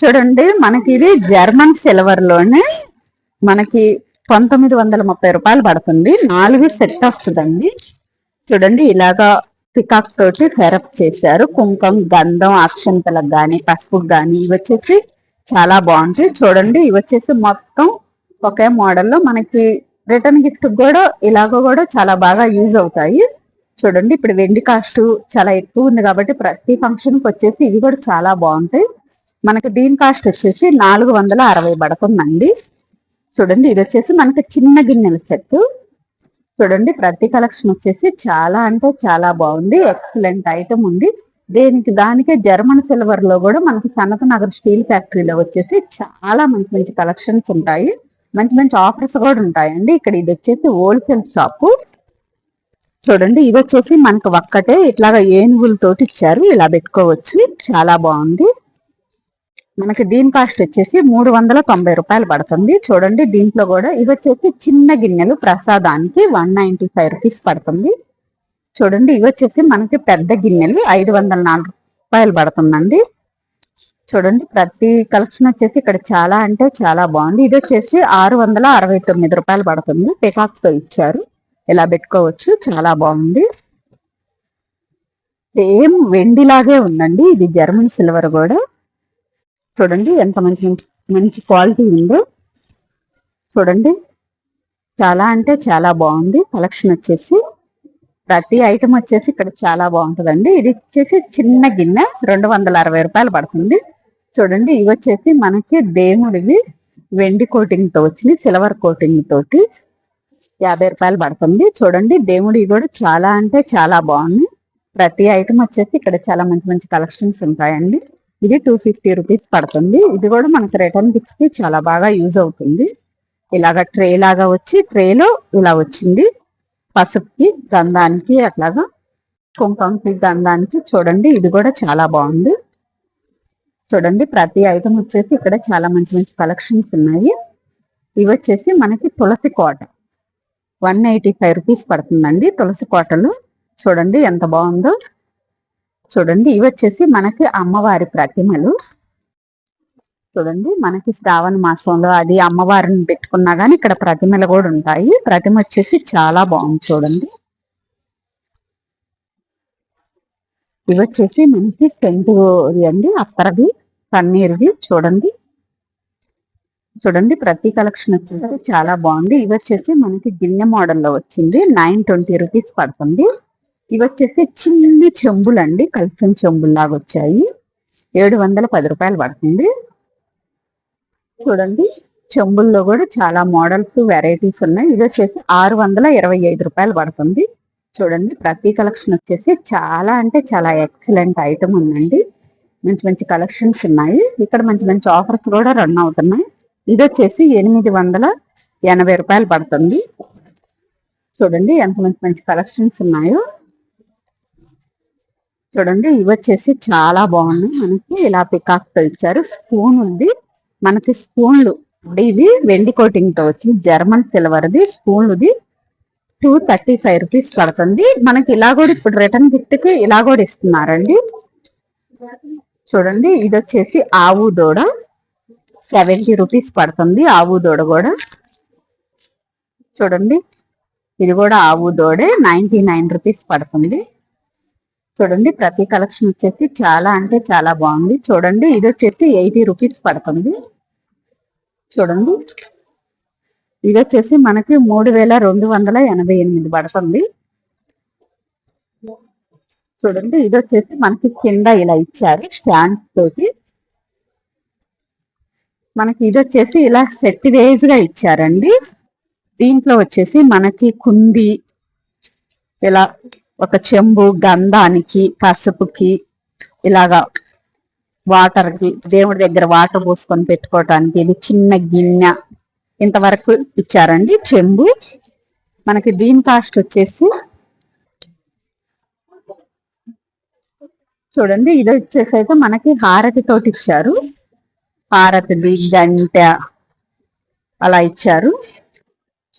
చూడండి మనకి ఇది జర్మన్ సిల్వర్లోనే మనకి పంతొమ్మిది వందల ముప్పై రూపాయలు పడుతుంది. నాలుగు సెట్ వస్తుందండి. చూడండి ఇలాగా పికాక్ తోటి ఫెరప్ చేశారు. కుంకం గంధం అక్షంతలకు గాని పసుపుకు గాని ఇవి వచ్చేసి చాలా బాగుంటాయి. చూడండి ఇవి వచ్చేసి మొత్తం ఒకే మోడల్లో మనకి రిటర్న్ గిఫ్ట్ కూడా ఇలాగ కూడా చాలా బాగా యూజ్ అవుతాయి. చూడండి ఇప్పుడు వెండి కాస్ట్ చాలా ఎక్కువ ఉంది కాబట్టి ప్రతి ఫంక్షన్కి వచ్చేసి ఇవి కూడా చాలా బాగుంటాయి. మనకి దీని కాస్ట్ వచ్చేసి నాలుగు వందల అరవై పడుతుందండి. చూడండి ఇది వచ్చేసి మనకి చిన్న గిన్నెల సెట్ చూడండి ప్రతి కలెక్షన్ వచ్చేసి చాలా అంటే చాలా బాగుంది. ఎక్సలెంట్ ఐటమ్ ఉంది. దీనికి దానికే జర్మన్ సిల్వర్లో కూడా మనకి సనత నగర్ స్టీల్ ఫ్యాక్టరీలో వచ్చేసి చాలా మంచి మంచి కలెక్షన్స్ ఉంటాయి. మంచి మంచి ఆఫర్స్ కూడా ఉంటాయండి. ఇక్కడ ఇది వచ్చేసి హోల్సేల్ షాపు చూడండి ఇది వచ్చేసి మనకు ఒక్కటే. ఇట్లాగా ఏనుగులతోటి ఇచ్చారు. ఇలా పెట్టుకోవచ్చు. చాలా బాగుంది. మనకి దీని కాస్ట్ వచ్చేసి మూడు వందల తొంభై రూపాయలు పడుతుంది. చూడండి దీంట్లో కూడా ఇవి వచ్చేసి చిన్న గిన్నెలు ప్రసాదానికి వన్ నైన్టీ ఫైవ్ రూపీస్ పడుతుంది. చూడండి ఇవి వచ్చేసి మనకి పెద్ద గిన్నెలు ఐదు వందల నాలుగు రూపాయలు పడుతుందండి. చూడండి ప్రతి కలెక్షన్ వచ్చేసి ఇక్కడ చాలా అంటే చాలా బాగుంది. ఇది వచ్చేసి ఆరు వందల అరవై తొమ్మిది రూపాయలు పడుతుంది. పికాక్తో ఇచ్చారు. ఇలా పెట్టుకోవచ్చు. చాలా బాగుంది. సేమ్ వెండిలాగే ఉందండి. ఇది జర్మన్ సిల్వర్ కూడా. చూడండి ఎంత మంచి మంచి క్వాలిటీ ఉందో. చూడండి. చాలా అంటే చాలా బాగుంది. కలెక్షన్ వచ్చేసి ప్రతి ఐటమ్ వచ్చేసి ఇక్కడ చాలా బాగుంటుందండి. ఇది వచ్చేసి చిన్న గిన్నె రెండు వందల అరవై రూపాయలు పడుతుంది. చూడండి ఇవి వచ్చేసి మనకి దేవుడివి వెండి కోటింగ్తో వచ్చినాయి సిల్వర్ కోటింగ్ తోటి యాభై రూపాయలు పడుతుంది. చూడండి దేవుడి కూడా చాలా అంటే చాలా బాగుంది. ప్రతి ఐటమ్ వచ్చేసి ఇక్కడ చాలా మంచి మంచి కలెక్షన్స్ ఉంటాయండి. ఇది టూ ఫిఫ్టీ రూపీస్ పడుతుంది. ఇది కూడా మనకి రిటర్న్ గిఫ్ట్కి చాలా బాగా యూజ్ అవుతుంది. ఇలాగ ట్రే లాగా వచ్చి ట్రేలో ఇలా వచ్చింది. పసుపుకి గంధానికి అట్లాగా కుంకుమకి గంధానికి చూడండి ఇది కూడా చాలా బాగుంది. చూడండి ప్రతి ఐటమ్ వచ్చేసి ఇక్కడ చాలా మంచి మంచి కలెక్షన్స్ ఉన్నాయి. ఇవి వచ్చేసి మనకి తులసి కోట. వన్ ఎయిటీ ఫైవ్ రూపీస్ పడుతుందండి తులసి కోటలు. చూడండి ఎంత బాగుందో. చూడండి ఇవి వచ్చేసి మనకి అమ్మవారి ప్రతిమలు. చూడండి మనకి శ్రావణ మాసంలో అది అమ్మవారిని పెట్టుకున్నా కానీ ఇక్కడ ప్రతిమలు కూడా ఉంటాయి. ప్రతిమ వచ్చేసి చాలా బాగుంది చూడండి. ఇవి వచ్చేసి మనకి సెంటుది అండి అత్తరది పన్నీర్ది చూడండి. చూడండి ప్రతి కలెక్షన్ వచ్చేసి చాలా బాగుంది. ఇవి వచ్చేసి మనకి గిన్నె మోడల్లో వచ్చింది. నైన్ ట్వంటీ రూపీస్ పడుతుంది. ఇవి వచ్చేసి చిన్న చెంబులు అండి కలిసిన చెంబులు లాగా వచ్చాయి ఏడు వందల పది రూపాయలు పడుతుంది. చూడండి చెంబుల్లో కూడా చాలా మోడల్స్ వెరైటీస్ ఉన్నాయి. ఇది వచ్చేసి ఆరు వందల ఇరవై ఐదు రూపాయలు పడుతుంది. చూడండి ప్రతి కలెక్షన్ వచ్చేసి చాలా అంటే చాలా ఎక్సలెంట్ ఐటమ్ ఉందండి. మంచి మంచి కలెక్షన్స్ ఉన్నాయి. ఇక్కడ మంచి మంచి ఆఫర్స్ కూడా రన్ అవుతున్నాయి. ఇది వచ్చేసి ఎనిమిది వందల ఎనభై రూపాయలు పడుతుంది. చూడండి ఎంత మంచి మంచి కలెక్షన్స్ ఉన్నాయో. చూడండి ఇవి వచ్చేసి చాలా బాగున్నాయి. మనకి ఇలా పికాక్ ఇచ్చారు. స్పూన్ ఉంది. మనకి స్పూన్లు ఇవి వెండి కోటింగ్తో వచ్చి జర్మన్ సిల్వర్ది స్పూన్లుది టూ థర్టీ ఫైవ్ రూపీస్ పడుతుంది. మనకి ఇలా కూడా ఇప్పుడు రిటర్న్ గిఫ్ట్కి ఇలా కూడా ఇస్తున్నారండి. చూడండి ఇది వచ్చేసి ఆవు దూడ సెవెంటీ రూపీస్ పడుతుంది ఆవు దూడ కూడా. చూడండి ఇది కూడా ఆవు దూడే నైన్టీ నైన్ రూపీస్ పడుతుంది. చూడండి ప్రతి కలెక్షన్ వచ్చేసి చాలా అంటే చాలా బాగుంది. చూడండి ఇది వచ్చేసి ఎయిటీ రూపీస్ పడుతుంది. చూడండి. ఇది వచ్చేసి మనకి మూడు వేల రెండు వందల ఎనభై ఎనిమిది పడుతుంది. చూడండి ఇది వచ్చేసి మనకి కింద ఇలా ఇచ్చారు స్టాండ్ తోటి. మనకి ఇది వచ్చేసి ఇలా సెట్ వేజ్గా ఇచ్చారండి. దీంట్లో వచ్చేసి మనకి కుంది ఇలా ఒక చెంబు గంధానికి పసుపుకి ఇలాగా వాటర్కి దేవుడి దగ్గర వాటర్ పోసుకొని పెట్టుకోవటానికి ఇది చిన్న గిన్నె. ఇంతవరకు ఇచ్చారండి చెంబు. మనకి దీని కాస్ట్ వచ్చేసి చూడండి ఇది వచ్చేసి అయితే మనకి హారతి తోటి ఇచ్చారు. హారతిది గంట అలా ఇచ్చారు.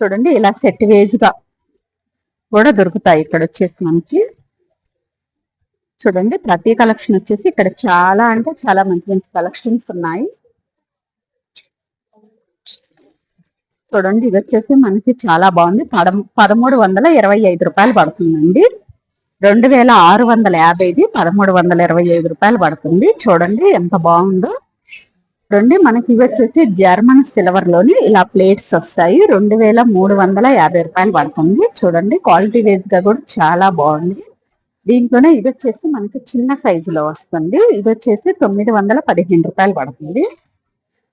చూడండి ఇలా సెట్ వేజ్గా కూడా దొరుకుతాయి ఇక్కడ వచ్చేసి మనకి. చూడండి ప్రతి కలెక్షన్ వచ్చేసి ఇక్కడ చాలా అంటే చాలా మంచి మంచి కలెక్షన్స్ ఉన్నాయి. చూడండి ఇది వచ్చేసి మనకి చాలా బాగుంది. పదమూడు వందల ఇరవై ఐదు రూపాయలు పడుతుందండి. రెండు వేల ఆరు వందల యాభైది పదమూడు వందల ఇరవై ఐదు రూపాయలు పడుతుంది. చూడండి ఎంత బాగుందో. చూడండి మనకి ఇవి వచ్చేసి జర్మన్ సిల్వర్లోని ఇలా ప్లేట్స్ వస్తాయి. రెండు వేల మూడు వందల యాభై రూపాయలు పడుతుంది. చూడండి క్వాలిటీ వైజ్గా కూడా చాలా బాగుంది. దీంట్లోనే ఇది వచ్చేసి మనకి చిన్న సైజు లో వస్తుంది. ఇది వచ్చేసి తొమ్మిది వందల పదిహేను రూపాయలు పడుతుంది.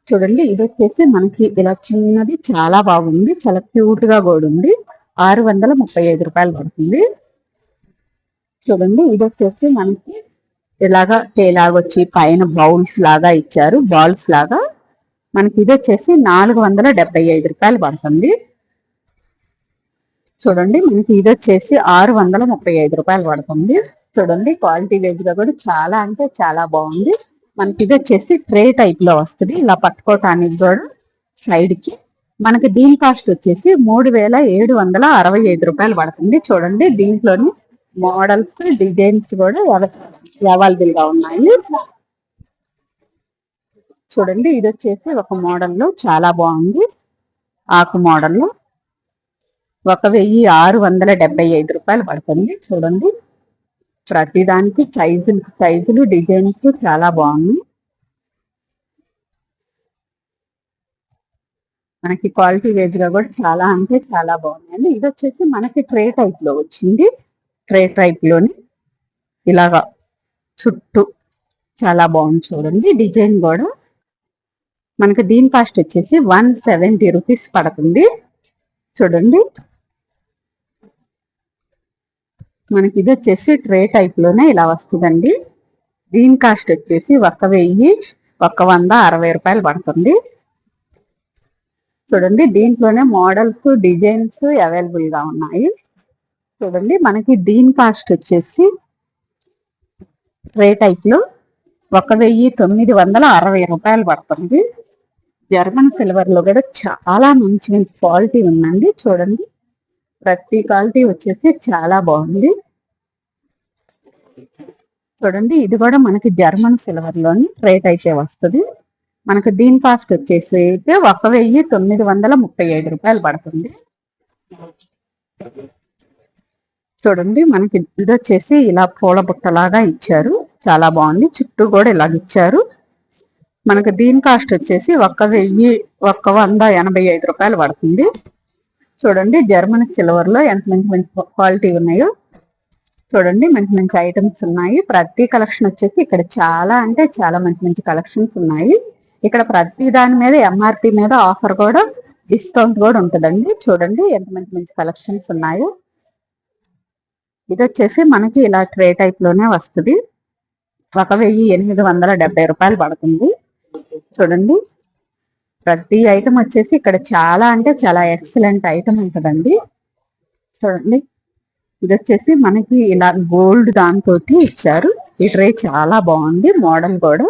చూడండి ఇది వచ్చేసి మనకి ఇలా చిన్నది చాలా బాగుంది. చాలా క్యూట్గా కూడా ఉంది. ఆరు వందల ముప్పై ఐదు రూపాయలు పడుతుంది. చూడండి ఇది వచ్చేసి మనకి ఇలాగా తేలాగొచ్చి పైన బౌల్స్ లాగా ఇచ్చారు. బాల్స్ లాగా మనకి ఇది వచ్చేసి నాలుగు వందల డెబ్బై ఐదు రూపాయలు పడుతుంది. చూడండి మనకి ఇది వచ్చేసి ఆరు వందల ముప్పై ఐదు రూపాయలు పడుతుంది. చూడండి క్వాలిటీ వేజ్గా కూడా చాలా అంటే చాలా బాగుంది. మనకి ఇది వచ్చేసి ట్రే టైప్లో వస్తుంది. ఇలా పట్టుకోవటానికి కూడా సైడ్కి. మనకి దీని కాస్ట్ వచ్చేసి మూడు వేల ఏడు వందల అరవై ఐదు రూపాయలు పడుతుంది. చూడండి దీంట్లోని మోడల్స్ డిజైన్స్ కూడా అవైలబుల్గా ఉన్నాయి. చూడండి ఇది వచ్చేసి ఒక మోడల్లో చాలా బాగుంది. ఆకు మోడల్లో ఒక వెయ్యి ఆరు వందల డెబ్బై ఐదు రూపాయలు పడుతుంది. చూడండి ప్రతిదానికి సైజులు సైజులు డిజైన్స్ చాలా బాగున్నాయి. మనకి క్వాలిటీ వేజ్గా కూడా చాలా అంటే చాలా బాగున్నాయండి. ఇది వచ్చేసి మనకి ట్రే టైప్లో వచ్చింది. ట్రే టైప్లోని ఇలాగా చుట్టూ చాలా బాగుంది చూడండి. డిజైన్ కూడా మనకు దీని కాస్ట్ వచ్చేసి వన్ సెవెంటీ రూపీస్ పడుతుంది. చూడండి. మనకి ఇది వచ్చేసి ట్రే టైప్లోనే ఇలా వస్తుందండి. దీని కాస్ట్ వచ్చేసి ఒక వెయ్యి ఒక వంద అరవై రూపాయలు పడుతుంది. చూడండి. దీంట్లోనే మోడల్స్ డిజైన్స్ అవైలబుల్గా ఉన్నాయి. చూడండి మనకి దీని కాస్ట్ వచ్చేసి ట్రే టైప్లో ఒక వెయ్యి తొమ్మిది వందల అరవై రూపాయలు పడుతుంది. జర్మన్ సిల్వర్లో కూడా చాలా మంచి మంచి క్వాలిటీ ఉందండి. చూడండి ప్రతి క్వాలిటీ వచ్చేసి చాలా బాగుంది. చూడండి ఇది కూడా మనకి జర్మన్ సిల్వర్లోని రేట్ అయితే వస్తుంది. మనకి దీని కాస్ట్ వచ్చేసి అయితే ఒక వెయ్యి తొమ్మిది వందల ముప్పై ఐదు రూపాయలు పడుతుంది. చూడండి మనకి ఇది వచ్చేసి ఇలా పూల బుట్టలాగా ఇచ్చారు. చాలా బాగుంది. చుట్టూ కూడా ఇలాగ ఇచ్చారు. మనకి దీని కాస్ట్ వచ్చేసి ఒక్క వెయ్యి ఒక్క వంద ఎనభై ఐదు రూపాయలు పడుతుంది. చూడండి జర్మన్ సిల్వర్లో ఎంత మంచి మంచి క్వాలిటీ ఉన్నాయో. చూడండి మంచి మంచి ఐటమ్స్ ఉన్నాయి. ప్రతి కలెక్షన్ వచ్చేసి ఇక్కడ చాలా అంటే చాలా మంచి మంచి కలెక్షన్స్ ఉన్నాయి. ఇక్కడ ప్రతి దాని మీద ఎంఆర్పి మీద ఆఫర్ కూడా డిస్కౌంట్ కూడా ఉంటుందండి. చూడండి ఎంత మంచి మంచి కలెక్షన్స్ ఉన్నాయో. ఇది వచ్చేసి మనకి ఇలా ట్రే టైప్లోనే వస్తుంది. ఒక వెయ్యి ఎనిమిది వందల డెబ్బై రూపాయలు పడుతుంది. చూడండి. ప్రతి ఐటమ్ వచ్చేసి ఇక్కడ చాలా అంటే చాలా ఎక్సలెంట్ ఐటమ్ ఉంటుందండి. చూడండి. ఇది వచ్చేసి మనకి ఇలా గోల్డ్ దాంతో ఇచ్చారు. ఈ ట్రే చాలా బాగుంది. మోడల్ కూడా.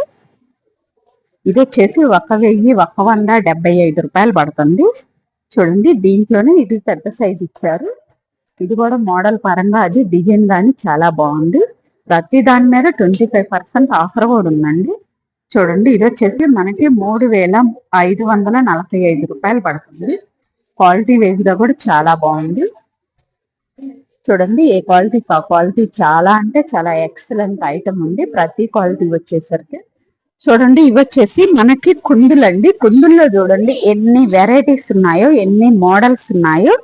ఇది వచ్చేసి ఒక వెయ్యి ఒక వంద డెబ్బై ఐదు రూపాయలు పడుతుంది. చూడండి. దీంట్లోనే ఇది పెద్ద సైజ్ ఇచ్చారు. ఇది కూడా మోడల్ పరంగా అది డిజైన్ కానీ చాలా బాగుంది. ప్రతి దాని మీద ట్వంటీ ఫైవ్ పర్సెంట్ ఆఫర్ కూడా ఉందండి. చూడండి ఇది వచ్చేసి మనకి మూడు వేల ఐదు వందల నలభై ఐదు రూపాయలు పడుతుంది. క్వాలిటీ వైజ్గా కూడా చాలా బాగుంది. చూడండి ఏ క్వాలిటీ ఆ క్వాలిటీ చాలా అంటే చాలా ఎక్సలెంట్ ఐటమ్ ఉంది. ప్రతి క్వాలిటీ వచ్చేసరికి. చూడండి ఇవి వచ్చేసి మనకి కుందులు అండి కుందుల్లో చూడండి ఎన్ని వెరైటీస్ ఉన్నాయో ఎన్ని మోడల్స్ ఉన్నాయో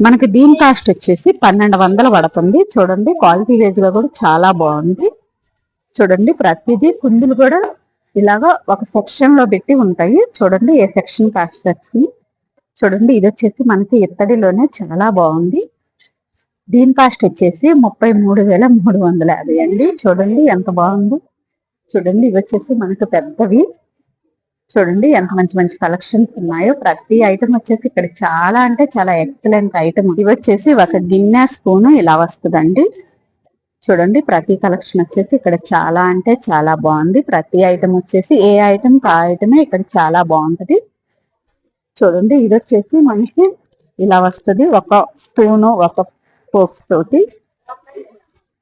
మనకి దీని కాస్ట్ వచ్చేసి పన్నెండు వందలు పడుతుంది. చూడండి క్వాలిటీ వైజ్గా కూడా చాలా బాగుంది. చూడండి ప్రతిదీ కుందులు కూడా ఇలాగా ఒక సెక్షన్లో పెట్టి ఉంటాయి. చూడండి ఏ సెక్షన్ కాస్ట్ వచ్చింది చూడండి ఇది వచ్చేసి మనకి ఇత్తడిలోనే చాలా బాగుంది. దీని కాస్ట్ వచ్చేసి ముప్పై మూడు వేల మూడు వందల యాభై అండి. చూడండి ఎంత బాగుంది. చూడండి ఇవి వచ్చేసి మనకు పెద్దవి. చూడండి ఎంత మంచి మంచి కలెక్షన్స్ ఉన్నాయో. ప్రతి ఐటమ్ వచ్చేసి ఇక్కడ చాలా అంటే చాలా ఎక్సలెంట్ ఐటమ్ ఇవి వచ్చేసి ఒక గిన్నె స్పూన్ ఇలా వస్తుందండి. చూడండి ప్రతి కలెక్షన్ వచ్చేసి ఇక్కడ చాలా అంటే చాలా బాగుంది. ప్రతి ఐటమ్ వచ్చేసి ఏ ఐటమ్ ఆ ఐటమే ఇక్కడ చాలా బాగుంటది. చూడండి ఇది వచ్చేసి మనకి ఇలా వస్తుంది. ఒక స్పూన్ ఒక ఫోక్స్ తోటి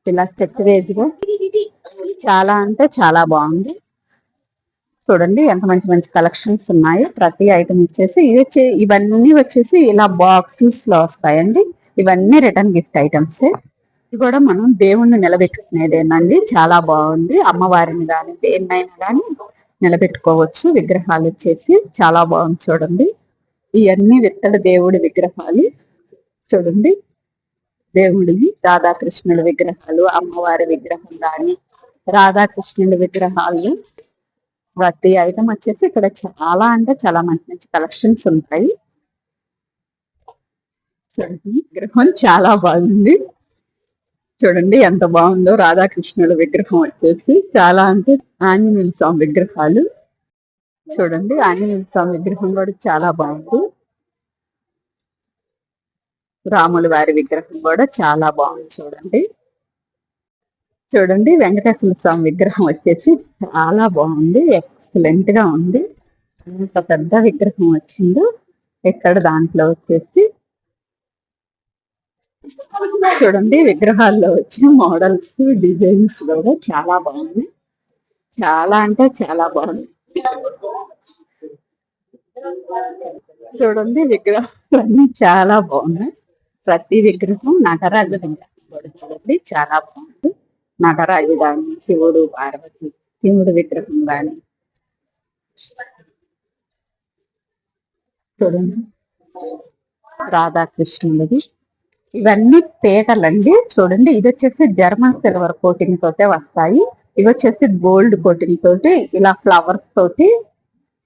ఇలా చెట్టు వేజ్గా చాలా అంటే చాలా బాగుంది. చూడండి ఎంత మంచి మంచి కలెక్షన్స్ ఉన్నాయి. ప్రతి ఐటమ్ వచ్చేసి ఇది ఇవన్నీ వచ్చేసి ఇలా బాక్సెస్లో వస్తాయండి. ఇవన్నీ రిటర్న్ గిఫ్ట్ ఐటమ్స్ ఇది కూడా మనం దేవుణ్ణి నిలబెట్టుకునేదేనండి. చాలా బాగుంది. అమ్మవారిని కానీ దేన్నైనా కానీ నిలబెట్టుకోవచ్చు. విగ్రహాలు వచ్చేసి చాలా బాగుంది చూడండి. ఇవన్నీ విత్తడి దేవుడి విగ్రహాలు చూడండి. దేవుడివి రాధాకృష్ణుల విగ్రహాలు అమ్మవారి విగ్రహం కానీ రాధాకృష్ణుల విగ్రహాలు. వాటి ఐటమ్ వచ్చేసి ఇక్కడ చాలా అంటే చాలా మంచి మంచి కలెక్షన్స్ ఉంటాయి. చూడండి విగ్రహం చాలా బాగుంది. చూడండి ఎంత బాగుందో రాధాకృష్ణుల విగ్రహం వచ్చేసి చాలా అంటే ఆంజనేయ స్వామి విగ్రహాలు. చూడండి ఆంజనేయ స్వామి విగ్రహం కూడా చాలా బాగుంది. రాముల వారి విగ్రహం కూడా చాలా బాగుంది చూడండి. చూడండి వెంకటేశ్వర స్వామి విగ్రహం వచ్చేసి చాలా బాగుంది ఎక్సలెంట్గా ఉంది. అంత పెద్ద విగ్రహం వచ్చిందో ఇక్కడ దాంట్లో వచ్చేసి చూడండి విగ్రహాల్లో వచ్చిన మోడల్స్ డిజైన్స్ కూడా చాలా బాగుంది. చాలా అంటే చాలా బాగుంది. చూడండి విగ్రహాలు అన్ని చాలా బాగున్నాయి. ప్రతి విగ్రహం నటరాజ విగ్రహం కూడా చూడండి చాలా బాగుంది. నటరాజు కానీ శివుడు పార్వతి శివుడు విగ్రహం కానీ చూడండి. రాధాకృష్ణుడిది. ఇవన్నీ పీటలండి. చూడండి ఇది వచ్చేసి జర్మన్ సిల్వర్ కోటింగ్ తోటే వస్తాయి. ఇవి వచ్చేసి గోల్డ్ కోటింగ్ తోటి ఇలా ఫ్లవర్స్ తోటి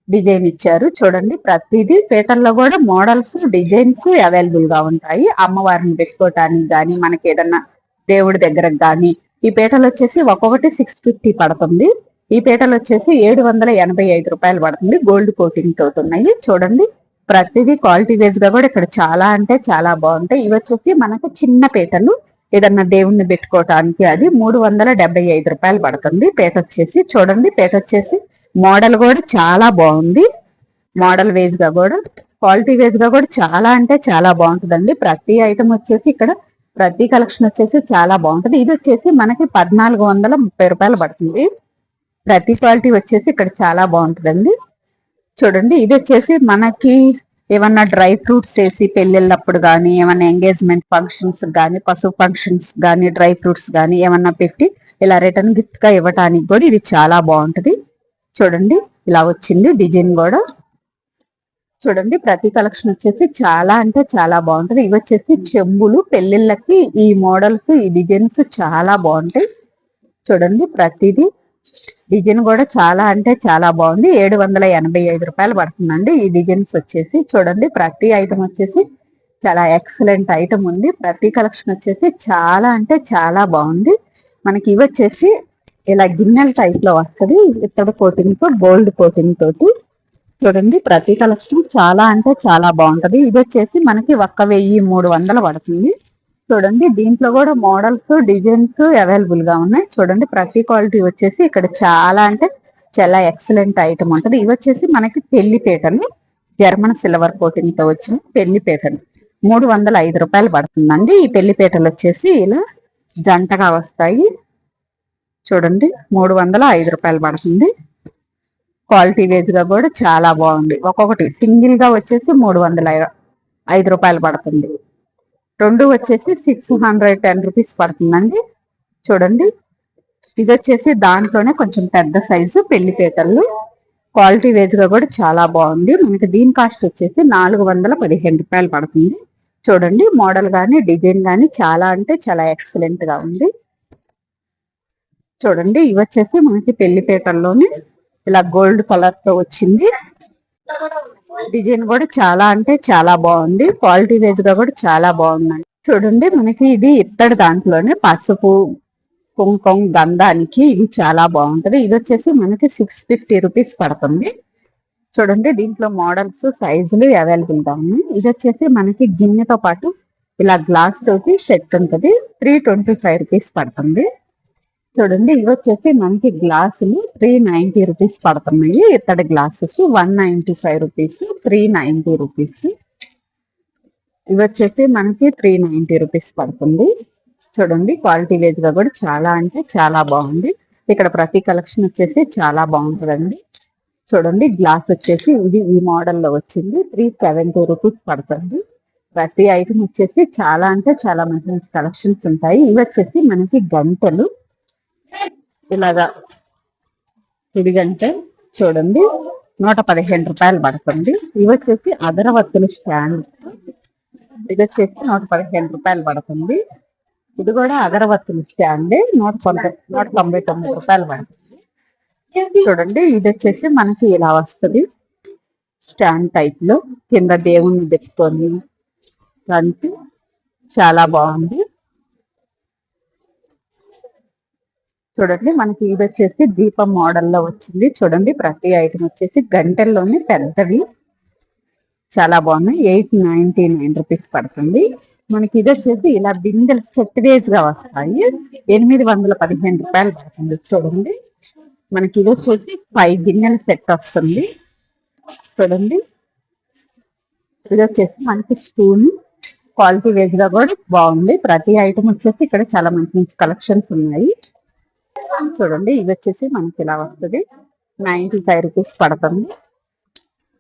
డిజైన్ ఇచ్చారు. చూడండి ప్రతిదీ పీటల్లో కూడా మోడల్స్ డిజైన్స్ అవైలబుల్గా ఉంటాయి. అమ్మవారిని పెట్టుకోవటానికి కానీ మనకి ఏదన్నా దేవుడి దగ్గరకు కానీ ఈ పీటలు వచ్చేసి ఒక్కొక్కటి సిక్స్ ఫిఫ్టీ పడుతుంది. ఈ పీటలు వచ్చేసి ఏడు వందల ఎనభై ఐదు రూపాయలు పడుతుంది. గోల్డ్ కోటింగ్ తోటి ఉన్నాయి. చూడండి ప్రతిదీ క్వాలిటీ వేజ్గా కూడా ఇక్కడ చాలా అంటే చాలా బాగుంటాయి. ఇవి వచ్చేసి మనకు చిన్న పీటలు. ఏదన్నా దేవుణ్ణి పెట్టుకోవటానికి అది మూడు వందల డెబ్బై ఐదు రూపాయలు పడుతుంది. పేట వచ్చేసి చూడండి పేట వచ్చేసి మోడల్ కూడా చాలా బాగుంది. మోడల్ వేజ్గా కూడా క్వాలిటీ వేజ్గా కూడా చాలా అంటే చాలా బాగుంటుందండి. ప్రతి ఐటమ్ వచ్చేసి ఇక్కడ ప్రతి కలెక్షన్ వచ్చేసి చాలా బాగుంటుంది. ఇది వచ్చేసి మనకి పద్నాలుగు వందల ముప్పై రూపాయలు పడుతుంది. ప్రతి క్వాలిటీ వచ్చేసి ఇక్కడ చాలా బాగుంటుందండి. చూడండి ఇది వచ్చేసి మనకి ఏమన్నా డ్రై ఫ్రూట్స్ వేసి పెళ్ళిళ్ళప్పుడు కానీ ఏమన్నా ఎంగేజ్మెంట్ ఫంక్షన్స్ కానీ పశువు ఫంక్షన్స్ కానీ డ్రై ఫ్రూట్స్ కానీ ఏమన్నా పెట్టి ఇలా రిటర్న్ గిఫ్ట్గా ఇవ్వటానికి కూడా ఇది చాలా బాగుంటుంది. చూడండి ఇలా వచ్చింది డిజైన్ కూడా. చూడండి ప్రతి కలెక్షన్ వచ్చేసి చాలా అంటే చాలా బాగుంటుంది. ఇవి వచ్చేసి చెంబులు పెళ్ళిళ్ళకి ఈ మోడల్స్ ఈ డిజైన్స్ చాలా బాగుంటాయి. చూడండి ప్రతిదీ డిజైన్ కూడా చాలా అంటే చాలా బాగుంది. ఏడు వందల ఎనభై ఐదు రూపాయలు పడుతుందండి ఈ డిజైన్స్ వచ్చేసి. చూడండి ప్రతి ఐటమ్ వచ్చేసి చాలా ఎక్సలెంట్ ఐటమ్ ఉంది. ప్రతి కలెక్షన్ వచ్చేసి చాలా అంటే చాలా బాగుంది. మనకి ఇవి వచ్చేసి ఇలా గిన్నెల టైప్లో వస్తుంది. ఇత్తడి కోటింగ్తో గోల్డ్ కోటింగ్ తోటి. చూడండి ప్రతి కలెక్షన్ చాలా అంటే చాలా బాగుంటది. ఇది వచ్చేసి మనకి ఒక్క వెయ్యి మూడు వందలు పడుతుంది. చూడండి దీంట్లో కూడా మోడల్స్ డిజైన్స్ అవైలబుల్గా ఉన్నాయి. చూడండి ప్రతి క్వాలిటీ వచ్చేసి ఇక్కడ చాలా అంటే చాలా ఎక్సలెంట్ ఐటమ్ ఉంటది. ఇవి వచ్చేసి మనకి పెళ్ళి పీటలు జర్మన్ సిల్వర్ కోటింగ్తో వచ్చిన పెళ్ళి పీటలు. మూడు వందల ఐదు రూపాయలు పడుతుందండి. ఈ పెళ్ళి పీటలు వచ్చేసి ఇలా జంటగా వస్తాయి. చూడండి మూడు వందల ఐదు రూపాయలు పడుతుంది. క్వాలిటీ వేజ్గా కూడా చాలా బాగుంది. ఒక్కొక్కటి సింగిల్గా వచ్చేసి మూడు వందల ఐదు రూపాయలు పడుతుంది. రెండు వచ్చేసి సిక్స్ హండ్రెడ్ టెన్ రూపీస్ పడుతుందండి. చూడండి. ఇది వచ్చేసి దాంట్లోనే కొంచెం పెద్ద సైజు పెళ్ళి పీటలు. క్వాలిటీ వేజ్గా కూడా చాలా బాగుంది. మనకి దీని కాస్ట్ వచ్చేసి నాలుగు వందల పదిహేను రూపాయలు పడుతుంది. చూడండి. మోడల్ గానీ డిజైన్ గానీ చాలా అంటే చాలా ఎక్సలెంట్గా ఉంది. చూడండి. ఇవి వచ్చేసి మనకి పెళ్ళి పీటల్లోనే ఇలా గోల్డ్ కలర్తో వచ్చింది. డిజైన్ కూడా చాలా అంటే చాలా బాగుంది. క్వాలిటీ వైజ్గా కూడా చాలా బాగుందండి. చూడండి మనకి ఇది ఇత్తడి దాంట్లోనే పసుపు కుంకుమ గంధానికి ఇది చాలా బాగుంటది. ఇది వచ్చేసి మనకి సిక్స్ ఫిఫ్టీ రూపీస్ పడుతుంది. చూడండి దీంట్లో మోడల్స్ సైజులు అవైలబుల్గా ఉన్నాయి. ఇది వచ్చేసి మనకి గిన్నెతో పాటు ఇలా గ్లాస్ తోటి సెట్ ఉంటుంది. త్రీ ట్వంటీ ఫైవ్ రూపీస్ పడుతుంది. చూడండి ఇవి వచ్చేసి మనకి గ్లాసులు త్రీ నైన్టీ రూపీస్ పడుతున్నాయి. ఇత్తడి glasses one ninety five rupees three ninety rupees ఇవి వచ్చేసి మనకి త్రీ నైన్టీ రూపీస్ పడుతుంది. చూడండి క్వాలిటీ వైజ్గా కూడా చాలా అంటే చాలా బాగుంది. ఇక్కడ ప్రతి కలెక్షన్ వచ్చేసి చాలా బాగుంటుందండి. చూడండి గ్లాస్ వచ్చేసి ఇది ఈ మోడల్లో వచ్చింది. త్రీ సెవెంటీ రూపీస్ పడుతుంది. ప్రతి ఐటమ్ వచ్చేసి చాలా అంటే చాలా మంచి మంచి కలెక్షన్స్ ఉంటాయి. ఇవి వచ్చేసి మనకి గంటలు ఇలాగా ఇదిగంటే చూడండి నూట పదిహేను రూపాయలు పడుతుంది. ఇవి వచ్చేసి అగరవత్తులు స్టాండ్. ఇది వచ్చేసి నూట పదిహేను రూపాయలు పడుతుంది. ఇది కూడా అగరవత్తులు స్టాండ్ నూట తొంభై నూట తొంభై తొమ్మిది రూపాయలు పడుతుంది. చూడండి ఇది వచ్చేసి మనకి ఇలా వస్తుంది. స్టాండ్ టైప్లో కింద దేవుణ్ణి పెట్టుకొని దానికి చాలా బాగుంది. చూడండి మనకి ఇది వచ్చేసి దీపం మోడల్లో వచ్చింది. చూడండి ప్రతి ఐటమ్ వచ్చేసి గంటల్లోనే పెద్దవి. చాలా బాగున్నాయి. ఎయిట్ నైన్టీ నైన్ రూపీస్ పడుతుంది. మనకి ఇది వచ్చేసి ఇలా బిందెలు సెట్ వేజ్గా వస్తాయి. ఎనిమిది వందల పదిహేను రూపాయలు పడుతుంది చూడండి. మనకి ఇది వచ్చేసి ఫైవ్ గిన్నెల సెట్ వస్తుంది. చూడండి. ఇది వచ్చేసి మనకి స్పూన్ క్వాలిటీ వేజ్గా కూడా బాగుంది. ప్రతి ఐటమ్ వచ్చేసి ఇక్కడ చాలా మంచి మంచి కలెక్షన్స్ ఉన్నాయి. చూడండి ఇది వచ్చేసి మనకి ఇలా వస్తుంది. నైన్టీ ఫైవ్ రూపీస్ పడుతుంది.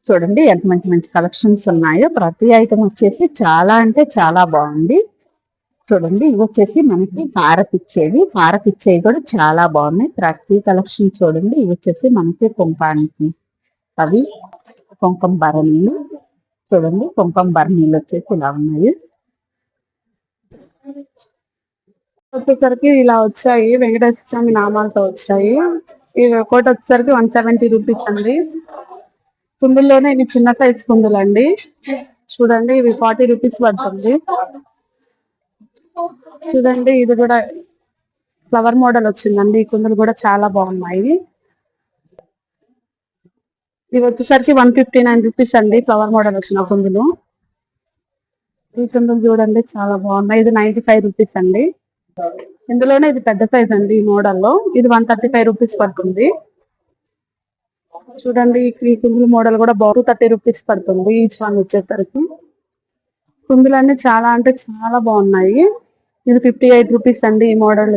చూడండి ఎంత మంచి మంచి కలెక్షన్స్ ఉన్నాయో. ప్రతి ఐటమ్ వచ్చేసి చాలా అంటే చాలా బాగుంది. చూడండి ఇవి వచ్చేసి మనకి హారతి ఇచ్చేవి. హారతి ఇచ్చేవి కూడా చాలా బాగున్నాయి. ప్రతి కలెక్షన్ చూడండి ఇవి వచ్చేసి మనకి కుంకానికి. అవి కుంకం బరణీలు చూడండి కుంకుమ బరణీలు వచ్చేసి ఇలా ఉన్నాయి. వచ్చేసరికి ఇలా వచ్చాయి. వెంకటేశ్వర స్వామి నామాలతో వచ్చాయి. ఇవి ఒకటి వచ్చేసరికి వన్ సెవెంటీ రూపీస్ అండి. కుందుల్లోనే ఇవి చిన్న సైజ్ కుందులు అండి చూడండి ఇవి ఫార్టీ రూపీస్ పడుతుంది. చూడండి ఇది కూడా ఫ్లవర్ మోడల్ వచ్చిందండి. ఈ కుందులు కూడా చాలా బాగున్నాయి. ఇవి వచ్చేసరికి వన్ ఫిఫ్టీ నైన్ రూపీస్ అండి ఫ్లవర్ మోడల్ వచ్చిన కుందులు ఈ కుందులు చూడండి చాలా బాగున్నాయి. ఇది నైన్టీ ఫైవ్ రూపీస్ అండి. ఇందులోనే ఇది పెద్ద సైజ్ అండి ఈ మోడల్లో. ఇది వన్ థర్టీ ఫైవ్ రూపీస్ పడుతుంది. చూడండి ఈ కుందులు మోడల్ కూడా బాగు థర్టీ రూపీస్ పడుతుంది ఈచ్ వన్ వచ్చేసరికి. కుందులన్నీ చాలా అంటే చాలా బాగున్నాయి. ఇది ఫిఫ్టీ ఎయిట్ రూపీస్ అండి ఈ మోడల్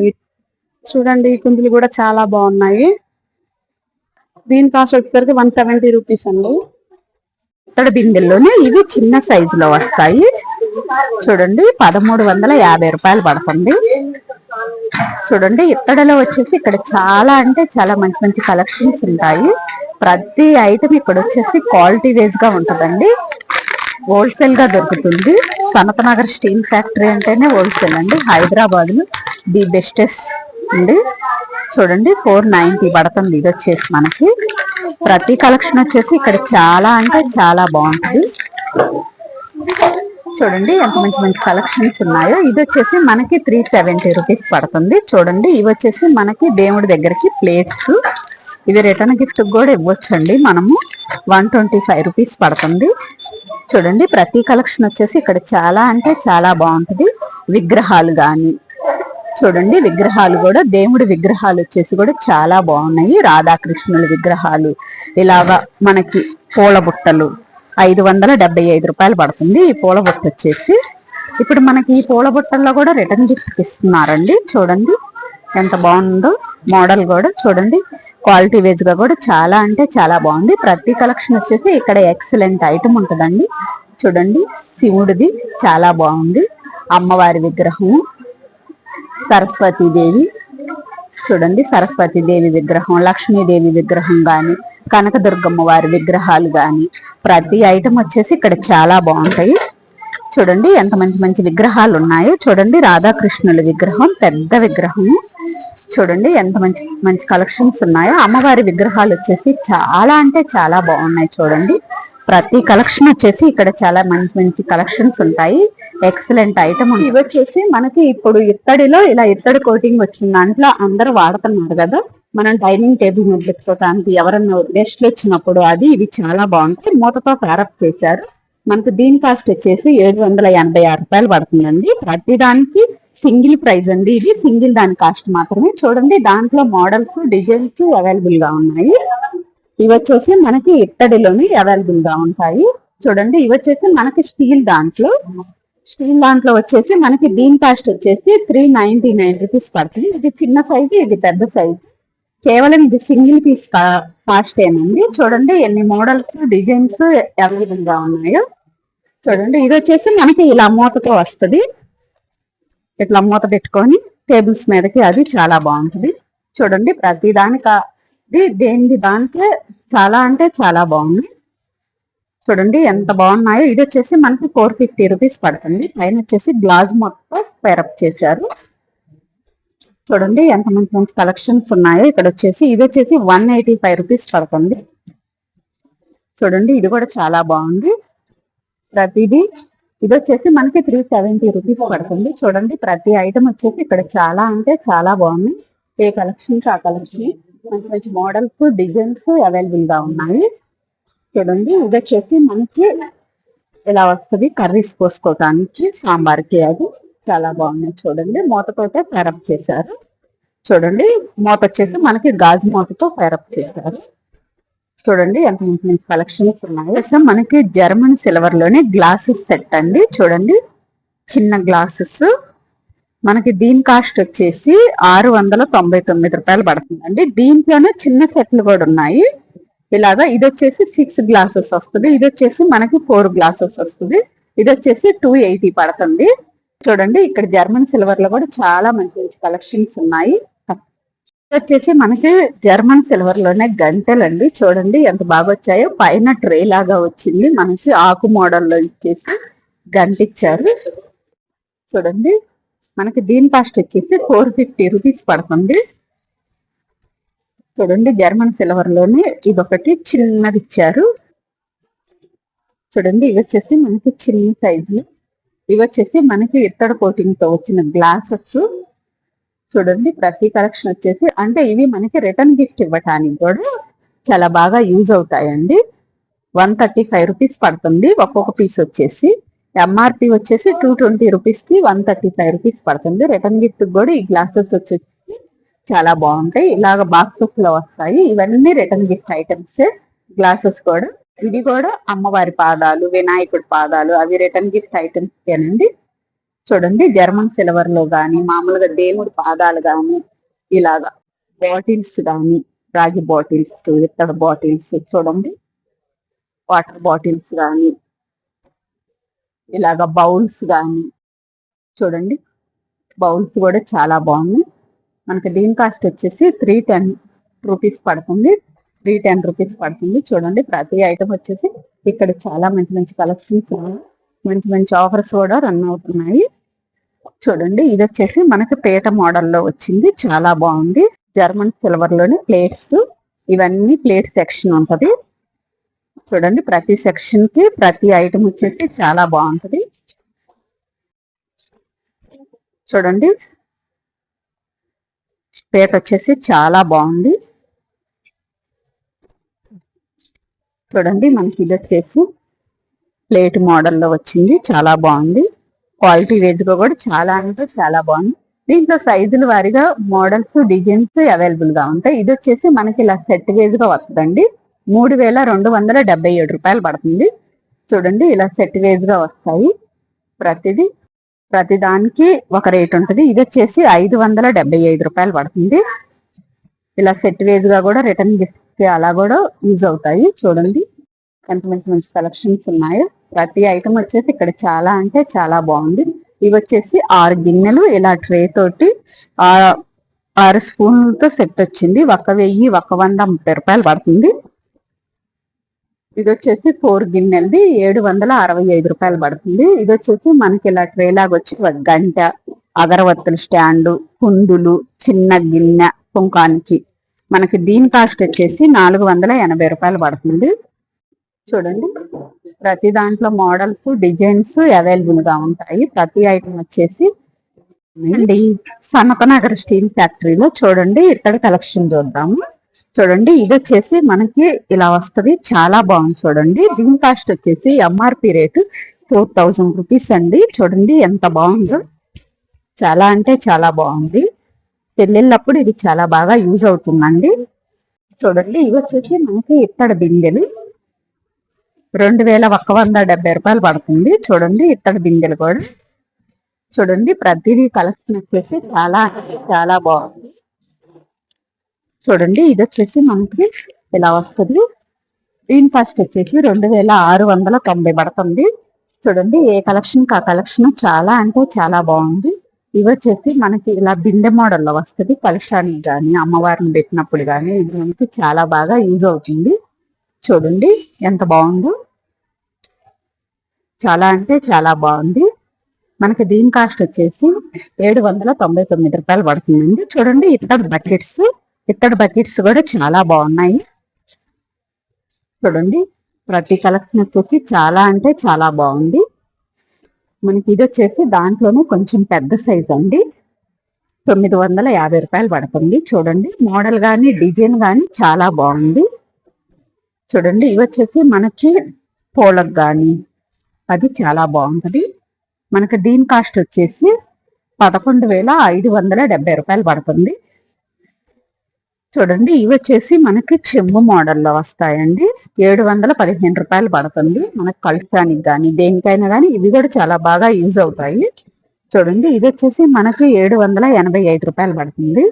చూడండి ఈ కుందులు కూడా చాలా బాగున్నాయి. దీని కాస్ట్ వచ్చేసరికి వన్ సెవెంటీ రూపీస్ అండి. ఇక్కడ బిందెల్లోనే ఇవి చిన్న సైజులో వస్తాయి. చూడండి పదమూడు వందల యాభై రూపాయలు పడుతుంది. చూడండి ఇక్కడలో వచ్చేసి ఇక్కడ చాలా అంటే చాలా మంచి మంచి కలెక్షన్స్ ఉంటాయి. ప్రతి ఐటమ్ ఇక్కడ వచ్చేసి క్వాలిటీ వేస్గా ఉంటుందండి. హోల్సేల్గా దొరుకుతుంది. సనతనగర్ స్టీల్ ఫ్యాక్టరీ అంటేనే హోల్సేల్ అండి. హైదరాబాద్ ది బెస్టెస్ట్ అండి చూడండి ఫోర్ నైన్టీ పడుతుంది ఇది వచ్చేసి మనకి. ప్రతి కలెక్షన్ వచ్చేసి ఇక్కడ చాలా అంటే చాలా బాగుంటుంది. చూడండి ఎంత మంచి మంచి కలెక్షన్స్ ఉన్నాయో. ఇది వచ్చేసి మనకి త్రీ సెవెంటీ రూపీస్ పడుతుంది. చూడండి ఇవి వచ్చేసి మనకి దేవుడి దగ్గరికి ప్లేట్స్ ఇవి రిటర్న్ గిఫ్ట్ కూడా ఇవ్వచ్చండి మనము. వన్ ట్వంటీ ఫైవ్ రూపీస్ పడుతుంది. చూడండి ప్రతి కలెక్షన్ వచ్చేసి ఇక్కడ చాలా అంటే చాలా బాగుంటుంది. విగ్రహాలు కానీ చూడండి విగ్రహాలు కూడా దేవుడి విగ్రహాలు వచ్చేసి కూడా చాలా బాగున్నాయి. రాధాకృష్ణుల విగ్రహాలు. ఇలాగా మనకి పూల బుట్టలు. ఐదు వందల డెబ్బై ఐదు రూపాయలు పడుతుంది. ఈ పూల బుట్ట వచ్చేసి ఇప్పుడు మనకి ఈ పూల బుట్టల్లో కూడా రిటర్న్ గిఫ్ట్ ఇస్తున్నారండి. చూడండి ఎంత బాగుందో మోడల్ కూడా చూడండి. క్వాలిటీ వేజ్గా కూడా చాలా అంటే చాలా బాగుంది. ప్రతి కలెక్షన్ వచ్చేసి ఇక్కడ ఎక్సలెంట్ ఐటమ్ ఉంటుందండి. చూడండి శివుడిది చాలా బాగుంది. అమ్మవారి విగ్రహము సరస్వతీదేవి చూడండి సరస్వతీదేవి విగ్రహం లక్ష్మీదేవి విగ్రహం కానీ కనకదుర్గమ్మ వారి విగ్రహాలు కానీ ప్రతి ఐటమ్ వచ్చేసి ఇక్కడ చాలా బాగుంటాయి. చూడండి ఎంత మంచి మంచి విగ్రహాలు ఉన్నాయో. చూడండి రాధాకృష్ణుల విగ్రహం పెద్ద విగ్రహము. చూడండి ఎంత మంచి మంచి కలెక్షన్స్ ఉన్నాయో. అమ్మవారి విగ్రహాలు వచ్చేసి చాలా అంటే చాలా బాగున్నాయి చూడండి. ప్రతి కలెక్షన్ వచ్చేసి ఇక్కడ చాలా మంచి మంచి కలెక్షన్స్ ఉంటాయి. ఎక్సలెంట్ ఐటమ్ ఇవి వచ్చేసి మనకి ఇప్పుడు ఇత్తడిలో ఇలా ఇత్తడి కోటింగ్ వచ్చిన దాంట్లో అందరూ వాడుతున్నారు కదా. మనం డైనింగ్ టేబుల్ మీద ఎవరన్నా గెస్ట్లు వచ్చినప్పుడు అది ఇవి చాలా బాగుంటుంది మూతతో ప్యారప్ చేశారు. మనకు దీని కాస్ట్ వచ్చేసి ఏడు వందల ఎనభై ఆరు రూపాయలు పడుతుందండి. ప్రతి దానికి సింగిల్ ప్రైస్ అండి ఇది. సింగిల్ దాని కాస్ట్ మాత్రమే. చూడండి దాంట్లో మోడల్స్ డిజైన్స్ అవైలబుల్గా ఉన్నాయి. ఇవి వచ్చేసి మనకి ఇత్తడిలోని అవైలబుల్గా ఉంటాయి. చూడండి ఇవి వచ్చేసి మనకి స్టీల్ దాంట్లో. స్టీల్ దాంట్లో వచ్చేసి మనకి దీని కాస్ట్ వచ్చేసి త్రీ నైన్టీ నైన్ రూపీస్ పడుతుంది. ఇది చిన్న సైజు ఇది పెద్ద సైజు. కేవలం ఇది సింగిల్ పీస్ కాస్ట్ ఏనండి. చూడండి ఎన్ని మోడల్స్ డిజైన్స్ అవైలబుల్గా ఉన్నాయో. చూడండి ఇది వచ్చేసి మనకి ఇలా మూతతో వస్తుంది. ఇట్లా మూత పెట్టుకొని టేబుల్స్ మీదకి అది చాలా బాగుంటుంది. చూడండి ప్రతి దానికి అది దేనిది దానికే చాలా అంటే చాలా బాగుంది. చూడండి ఎంత బాగున్నాయో. ఇది వచ్చేసి మనకి ఫోర్ ఫిఫ్టీ రూపీస్ పడుతుంది. పైన వచ్చేసి గ్లాజ్ మొత్తం పేరప్ చేశారు. చూడండి ఎంత మంచి మంచి కలెక్షన్స్ ఉన్నాయో. ఇక్కడ వచ్చేసి ఇది వచ్చేసి వన్ ఎయిటీ ఫైవ్ రూపీస్ పడుతుంది. చూడండి ఇది కూడా చాలా బాగుంది. ప్రతిదీ ఇది వచ్చేసి మనకి త్రీ సెవెంటీ రూపీస్ పడుతుంది. చూడండి ప్రతి ఐటమ్ వచ్చేసి ఇక్కడ చాలా అంటే చాలా బాగుంది. ఏ కలెక్షన్స్ ఆ కలెక్షన్ మంచి మంచి మోడల్స్ డిజైన్స్ అవైలబుల్గా ఉన్నాయి. చూడండి ఇది వచ్చేసి మనకి ఇలా వస్తుంది కర్రీస్ పోసుకోవటానికి సాంబార్కి అది. చాలా బాగున్నాయి చూడండి. మూతతోటే ఫైరప్ చేశారు. చూడండి మూత వచ్చేసి మనకి గాజు మూతతో ఫైరప్ చేశారు. చూడండి ఎంత మంచి మంచి కలెక్షన్స్ ఉన్నాయి. అసలు మనకి జర్మన్ సిల్వర్లోనే గ్లాసెస్ సెట్ అండి. చూడండి చిన్న గ్లాసెస్ మనకి దీని కాస్ట్ వచ్చేసి ఆరు వందల తొంభై తొమ్మిది రూపాయలు పడుతుందండి. దీంట్లోనే చిన్న సెట్లు కూడా ఉన్నాయి. ఇలాగా ఇది వచ్చేసి సిక్స్ గ్లాసెస్ వస్తుంది. ఇది వచ్చేసి మనకి ఫోర్ గ్లాసెస్ వస్తుంది. ఇది వచ్చేసి టూ ఎయిటీ పడుతుంది. చూడండి ఇక్కడ జర్మన్ సిల్వర్లో కూడా చాలా మంచి మంచి కలెక్షన్స్ ఉన్నాయి. వచ్చేసి మనకి జర్మన్ సిల్వర్లోనే గంటలు అండి చూడండి ఎంత బాగా వచ్చాయో. పైన ట్రే లాగా వచ్చింది. మనకి ఆకు మోడల్లో ఇచ్చేసి గంట ఇచ్చారు చూడండి మనకి దీని కాస్ట్ వచ్చేసి ఫోర్ ఫిఫ్టీ రూపీస్ పడుతుంది. చూడండి జర్మన్ సిల్వర్లోనే ఇది ఒకటి చిన్నది ఇచ్చారు చూడండి ఇవి వచ్చేసి మనకి చిన్న సైజులు ఇవి వచ్చేసి మనకి ఇత్తడి కోటింగ్తో వచ్చిన గ్లాసెస్. చూడండి ప్రతి కలెక్షన్ వచ్చేసి అంటే ఇవి మనకి రిటర్న్ గిఫ్ట్ ఇవ్వటానికి కూడా చాలా బాగా యూజ్ అవుతాయండి. వన్ థర్టీ ఫైవ్ రూపీస్ పడుతుంది ఒక్కొక్క పీస్ వచ్చేసి. ఎంఆర్పి వచ్చేసి టూ ట్వంటీ రూపీస్కి వన్ థర్టీ ఫైవ్ రూపీస్ పడుతుంది. రిటర్న్ గిఫ్ట్ కూడా ఈ గ్లాసెస్ వచ్చేసి చాలా బాగుంటాయి. ఇలాగ బాక్సెస్లో వస్తాయి. ఇవన్నీ రిటర్న్ గిఫ్ట్ ఐటమ్స్ గ్లాసెస్ కూడా. ఇది కూడా అమ్మవారి పాదాలు వినాయకుడి పాదాలు అవి రిటర్న్ గిఫ్ట్ ఐటమ్స్ అండి చూడండి జర్మన్ సిల్వర్లో గాని మామూలుగా దేవుడి పాదాలు గాని ఇలాగా బాటిల్స్ గాని రాగి బాటిల్స్ ఇత్తడి బాటిల్స్ చూడండి. వాటర్ బాటిల్స్ గాని ఇలాగా బౌల్స్ గాని చూడండి. బౌల్స్ కూడా చాలా బాగున్నాయి. మనకి దీని కాస్ట్ వచ్చేసి త్రీ టెన్ రూపీస్ పడుతుంది. త్రీ టెన్ రూపీస్ పడుతుంది. చూడండి ప్రతి ఐటమ్ వచ్చేసి ఇక్కడ చాలా మంచి మంచి కలెక్షన్స్ మంచి మంచి ఆఫర్స్ కూడా రన్ అవుతున్నాయి. చూడండి ఇది వచ్చేసి మనకి పేట మోడల్లో వచ్చింది. చాలా బాగుంది. జర్మన్ సిల్వర్లోని ప్లేట్స్ ఇవన్నీ ప్లేట్ సెక్షన్ ఉంటది. చూడండి ప్రతి సెక్షన్కి ప్రతి ఐటమ్ వచ్చేసి చాలా బాగుంటది. చూడండి పేట వచ్చేసి చాలా బాగుంది. చూడండి మనకి ఇది వచ్చేసి ప్లేట్ మోడల్లో వచ్చింది. చాలా బాగుంది. క్వాలిటీ వేజ్గా కూడా చాలా అంటే చాలా బాగుంది. దీంట్లో సైజుల వారిగా మోడల్స్ డిజైన్స్ అవైలబుల్గా ఉంటాయి. ఇది వచ్చేసి మనకి ఇలా సెట్ వేజ్గా వస్తుందండి. మూడు వేల రెండు వందల డెబ్బై ఏడు రూపాయలు పడుతుంది. చూడండి ఇలా సెట్ వేజ్గా వస్తాయి. ప్రతిదీ ప్రతి దానికి ఒక రేట్ ఉంటుంది. ఇది వచ్చేసి ఐదు వందల డెబ్బై ఐదు రూపాయలు పడుతుంది. ఇలా సెట్ వేజ్గా కూడా రిటర్న్ గిఫ్ట్ అలా కూడా యూజ్ అవుతాయి. చూడండి ఎంత మంచి మంచి కలెక్షన్స్ ఉన్నాయో. ప్రతి ఐటమ్ వచ్చేసి ఇక్కడ చాలా అంటే చాలా బాగుంది. ఇవి వచ్చేసి ఆరు గిన్నెలు ఇలా ట్రే తోటి ఆ ఆరు స్పూన్లతో సెట్ వచ్చింది. ఒక వెయ్యి ఒక వంద ముప్పై రూపాయలు పడుతుంది. ఇది వచ్చేసి ఫోర్ గిన్నెలది ఏడు వందల అరవై ఐదు రూపాయలు పడుతుంది. ఇది వచ్చేసి మనకి ఇలా ట్రే లాగా వచ్చి ఒక గంట అగరవత్తుల స్టాండు కుందులు చిన్న గిన్నె కుంకానికి మనకి దీని కాస్ట్ వచ్చేసి నాలుగు వందల ఎనభై రూపాయలు పడుతుంది. చూడండి. ప్రతి దాంట్లో మోడల్స్ డిజైన్స్ అవైలబుల్గా ఉంటాయి. ప్రతి ఐటమ్ వచ్చేసి అండి సనతనగర్ స్టీల్ ఫ్యాక్టరీలో చూడండి. ఇక్కడ కలెక్షన్ చూద్దాము. చూడండి ఇది వచ్చేసి మనకి ఇలా వస్తుంది. చాలా బాగుంది చూడండి. దీని కాస్ట్ వచ్చేసి MRP rate four thousand rupees అండి. చూడండి ఎంత బాగుందో. చాలా అంటే చాలా బాగుంది. పెళ్ళిళ్ళప్పుడు ఇది చాలా బాగా యూజ్ అవుతుందండి. చూడండి ఇవి వచ్చేసి మనకి ఇత్తడి బిందెలు. రెండు వేల ఒక్క వంద డెబ్బై రూపాయలు పడుతుంది. చూడండి ఇత్తడి బిందెలు కూడా. చూడండి ప్రతిదీ కలెక్షన్ వచ్చేసి చాలా చాలా బాగుంది. చూడండి ఇది వచ్చేసి మనకి ఇలా వస్తుంది. దీని కాస్ట్ వచ్చేసి రెండు వేల ఆరు వందల తొంభై పడుతుంది. చూడండి ఏ కలెక్షన్ ఆ కలెక్షన్ చాలా అంటే చాలా బాగుంది. ఇవి వచ్చేసి మనకి ఇలా బిందె మోడల్లో వస్తుంది. కలశానికి కానీ అమ్మవారిని పెట్టినప్పుడు కానీ ఇది మనకి చాలా బాగా యూజ్ అవుతుంది. చూడండి ఎంత బాగుందో. చాలా అంటే చాలా బాగుంది. మనకి దీని కాస్ట్ వచ్చేసి ఏడు వందల తొంభై తొమ్మిది రూపాయలు పడుతుందండి. చూడండి ఇత్తడి బకెట్స్. ఇత్తడి బకెట్స్ కూడా చాలా బాగున్నాయి. చూడండి ప్రతి కలెక్షన్ వచ్చేసి చాలా అంటే చాలా బాగుంది. మనకి ఇది వచ్చేసి దాంట్లోనే కొంచెం పెద్ద సైజ్ అండి. తొమ్మిది వందల యాభై రూపాయలు పడుతుంది. చూడండి మోడల్ కానీ డిజైన్ కానీ చాలా బాగుంది. చూడండి ఇవి వచ్చేసి మనకి పూలకు కానీ అది చాలా బాగుంటుంది. మనకి దీని కాస్ట్ వచ్చేసి పదకొండు వేల ఐదు వందల డెబ్బై రూపాయలు పడుతుంది. చూడండి ఇవి వచ్చేసి మనకి చెంబు మోడల్లో వస్తాయండి. ఏడు వందల పదిహేను రూపాయలు పడుతుంది. మనకి కలుషానికి కానీ దేనికైనా కానీ ఇవి కూడా చాలా బాగా యూజ్ అవుతాయి. చూడండి ఇది వచ్చేసి మనకి ఏడు వందల ఎనభై ఐదు రూపాయలు పడుతుంది.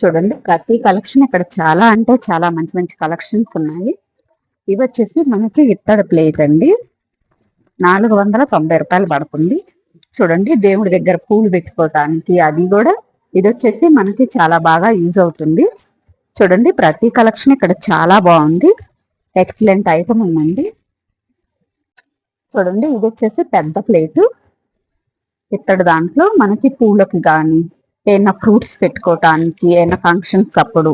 చూడండి ప్రతి కలెక్షన్ ఇక్కడ చాలా అంటే చాలా మంచి మంచి కలెక్షన్స్ ఉన్నాయి. ఇవి వచ్చేసి మనకి ఇత్తడి ప్లేట్ అండి. నాలుగు వందల తొంభై రూపాయలు పడుతుంది. చూడండి దేవుడి దగ్గర పూలు పెట్టుకోవటానికి అది కూడా. ఇది వచ్చేసి మనకి చాలా బాగా యూజ్ అవుతుంది. చూడండి ప్రతి కలెక్షన్ ఇక్కడ చాలా బాగుంది. ఎక్సలెంట్ ఐటమ్ ఉందండి. చూడండి ఇది వచ్చేసి పెద్ద ప్లేటు. ఇత్తడి దాంట్లో మనకి పూలకు కానీ ఏమైనా ఫ్రూట్స్ పెట్టుకోవటానికి ఏమైనా ఫంక్షన్స్ అప్పుడు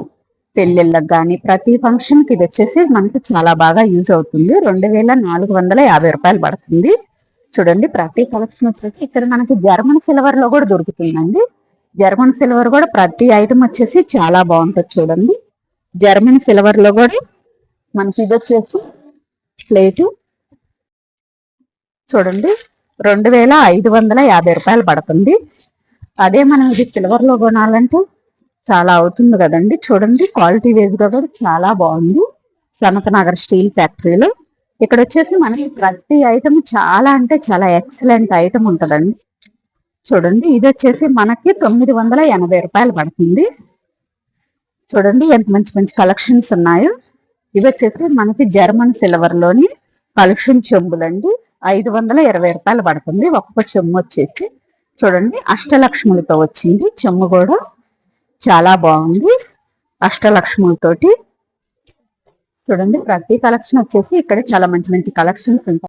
పెళ్ళిళ్ళకి కానీ ప్రతి ఫంక్షన్కి ఇది వచ్చేసి మనకి చాలా బాగా యూజ్ అవుతుంది. రెండు వేల నాలుగు వందల యాభై రూపాయలు పడుతుంది. చూడండి ప్రతి కలెక్షన్ వచ్చేసి ఇక్కడ మనకి జర్మన్ సిల్వర్లో కూడా దొరుకుతుందండి. జర్మన్ సిల్వర్ కూడా ప్రతి ఐటమ్ వచ్చేసి చాలా బాగుంటుంది చూడండి. జర్మన్ సిల్వర్లో కూడా మనకి ఇది వచ్చేసి ప్లేటు. చూడండి రెండు వేల ఐదు వందల యాభై రూపాయలు పడుతుంది. అదే మనం ఇది సిల్వర్లో కొనాలంటే చాలా అవుతుంది కదండి. చూడండి క్వాలిటీ వేజ్గా కూడా చాలా బాగుంది. సనతనగర్ స్టీల్ ఫ్యాక్టరీలో. ఇక్కడ వచ్చేసి మనకి ప్రతి ఐటమ్ చాలా అంటే చాలా ఎక్సలెంట్ ఐటమ్ ఉంటుందండి. చూడండి ఇది వచ్చేసి మనకి తొమ్మిది వందల ఎనభై రూపాయలు పడుతుంది. చూడండి ఎంత మంచి మంచి కలెక్షన్స్ ఉన్నాయో. ఇవి వచ్చేసి మనకి జర్మన్ సిల్వర్లోని కలెక్షన్ చెంబులండి. ఐదు వందల ఇరవై రూపాయలు పడుతుంది. ఒక్కొక్క చెమ్ము వచ్చేసి. చూడండి అష్టలక్ష్ములతో వచ్చింది. చెమ్ము కూడా చాలా బాగుంది. అష్టలక్ష్ములతోటి. చూడండి ప్రతి కలెక్షన్ వచ్చేసి ఇక్కడ చాలా మంచి మంచి కలెక్షన్స్ ఉంటాయి.